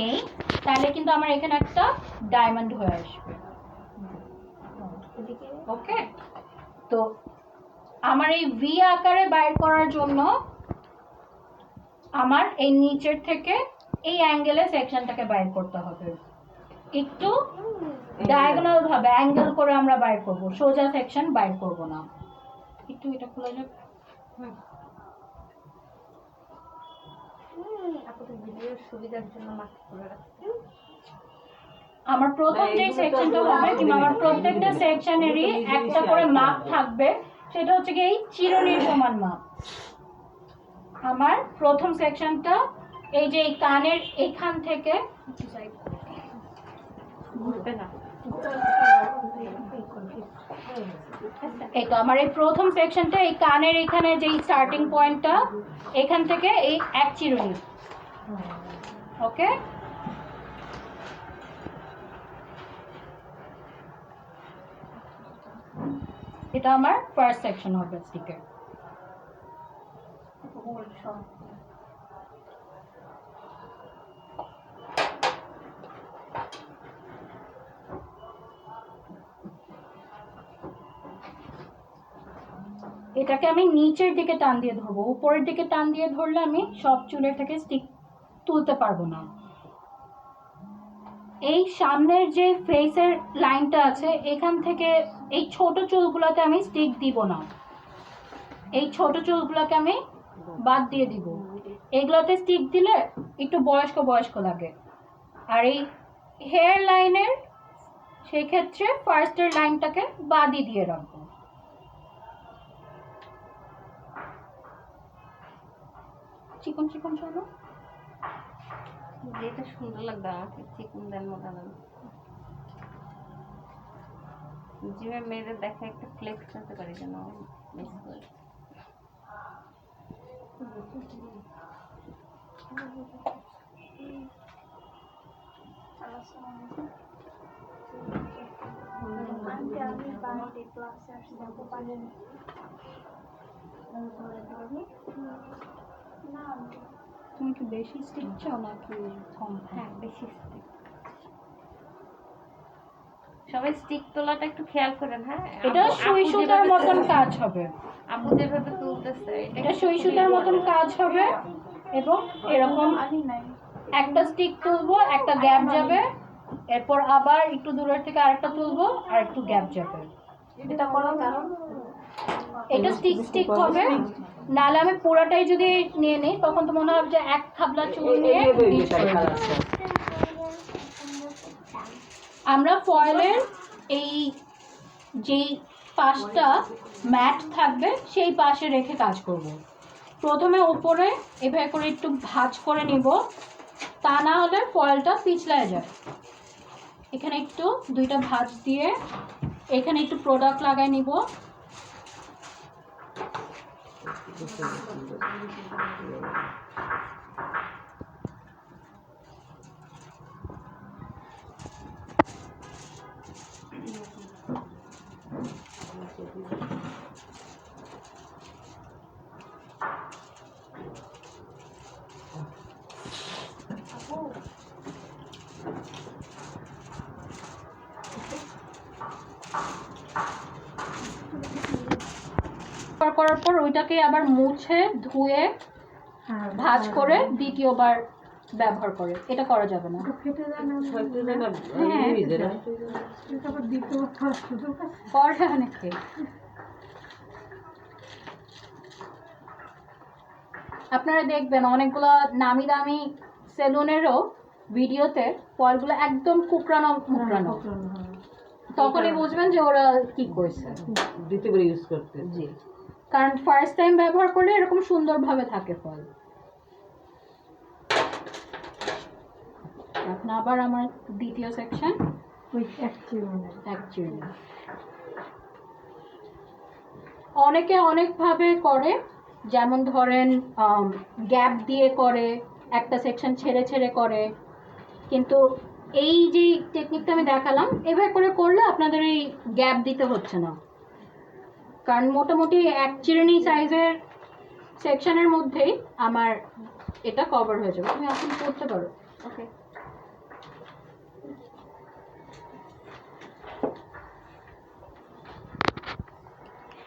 নেই তাহলে কিন্তু আমার এখানে একটা ডায়মন্ড হয়ে আসবে। ওকে তো আমার এই ভি আকারে বাইর করার জন্য আমার এই নিচের থেকে এই অ্যাঙ্গেলে সেকশনটাকে বাইর করতে হবে। একটু ডায়াগোনাল ভাবে অ্যাঙ্গেল করে আমরা বাইর করব সোজা সেকশন বাইর করব না। একটু এটা খোলা যাবে আপনাদের ভিডিওর সুবিধার জন্য মাস্ক করে রাখছি আমার প্রথম যে সেকশনটা হবে কিংবা আমার প্রত্যেকটা সেকশনেরই একটা করে মাপ থাকবে। সেটা হচ্ছে কি এই চিরনির সমান মাপ আমার প্রথম সেকশনটা এই যে এই কানের এখান থেকে ঘুরবে না। এই তো আমার এই প্রথম সেকশনটা এই কানের এখানে যে স্টার্টিং পয়েন্টটা এখান থেকে এই এক চিরুনি। ওকে এটা আমার ফার্স্ট সেকশন হবে স্টিকের এটাকে আমি নিচের দিকে টান দিয়ে ধরবো। উপরের দিকে টান দিয়ে ধরলে আমি সব চুলের থেকে স্টিক তুলতে পারব না। এই সামনের যে ফেসের লাইনটা আছে, এখান থেকে এই ছোট চুলগুলোতে আমি স্টিক দিব না। এই ছোট চুলগুলোকে আমি বাদ দিয়ে দিব। এগুলোতে স্টিক দিলে একটু বয়স্ক বয়স্ক লাগে। আর এই হেয়ার লাইনের সেক্ষেত্রে ফার্স্টের লাইনটাকে বাদই দিয়ে রাখব। চিকন চিকন চলো যেটা সুন্দর লাগবে আমাকে চিকুন দেন মোটা দেন জিমে মেয়েদের দেখা একটা ফ্লেক্স নিতে পারি যেন মিস করে। ক্লাসে পারেন না তুমি কি বেশি স্টিক চাও নাকি কম? হ্যাঁ বেশি স্টিক সবাই স্টিক তোলাটা একটু খেয়াল করেন হ্যাঁ? এটা সুই সুতার মতন কাজ হবে। আপু যেভাবে তুলতেছে এটা সুই সুতার মতন কাজ হবে এবং এরকম একটা স্টিক তুলবো একটা গ্যাপ যাবে এরপর আবার একটু দূরের থেকে আরেকটা তুলবো আর একটু গ্যাপ যাবে। এটা করার কারণ? এটা স্টিক স্টিক হবে। নাহলে আমি পুরাটাই যদি নিয়ে নিই তখন তো মনে হবে যে এক খাবলা চুল নিয়ে। আমরা ফয়েলের এই যেই পাশটা ম্যাট থাকবে সেই পাশে রেখে কাজ করব। প্রথমে উপরে এভাবে করে একটু ভাজ করে নিব। তা না হলে ফয়েলটা পিছলায় যায় এখানে একটু দুইটা ভাঁজ দিয়ে এখানে একটু প্রোডাক্ট লাগাই নিব। 조금 좀 Thank you. করার পর ওইটাকে আবার মুছে ধুয়ে ভাঁজ করে দ্বিতীয়বার ব্যবহার করে। এটা করা যাবে না। করে অনেকে। আপনারা দেখবেন অনেকগুলো নামি দামি সেলুনেরও ভিডিওতে ফলগুলো একদম কুকরানো মুকরানো তখনই বুঝবেন যে ওরা কি করছে। দ্বিতীয়বার ইউজ করতে। জি। কারণ ফার্স্ট টাইম ব্যবহার করলে এরকম সুন্দরভাবে থাকে ফল। এখন আবার আমার দ্বিতীয় সেকশন অ্যাকচুয়ালি অনেকে অনেকভাবে করে যেমন ধরেন গ্যাপ দিয়ে করে একটা সেকশন ছেড়ে ছেড়ে করে। কিন্তু এই যে টেকনিকটা আমি দেখালাম এভাবে করে করলে আপনাদের এই গ্যাপ দিতে হচ্ছে না। কারণ মোটামুটি এক চিরুনি সাইজের সেকশনের মধ্যেই আমার এটা কভার হয়ে যাবে। তুমি এখন করতে পারো। ওকে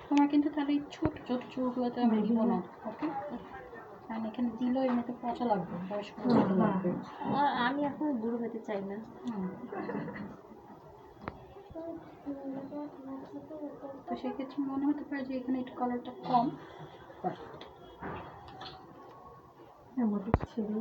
তোমার কিন্তু তাহলে এই ছোট ছোট চুলগুলোতে আমি দিব না। ওকে কারণ এখানে দিলেও এমনিতে পচা লাগবে বয়স্ক আমি এখন গুঁড়ো হতে চাই না। তো সেক্ষেত্রে মনে হতে পারে যে এখানে একটু কালারটা কম। বাট ছেড়ে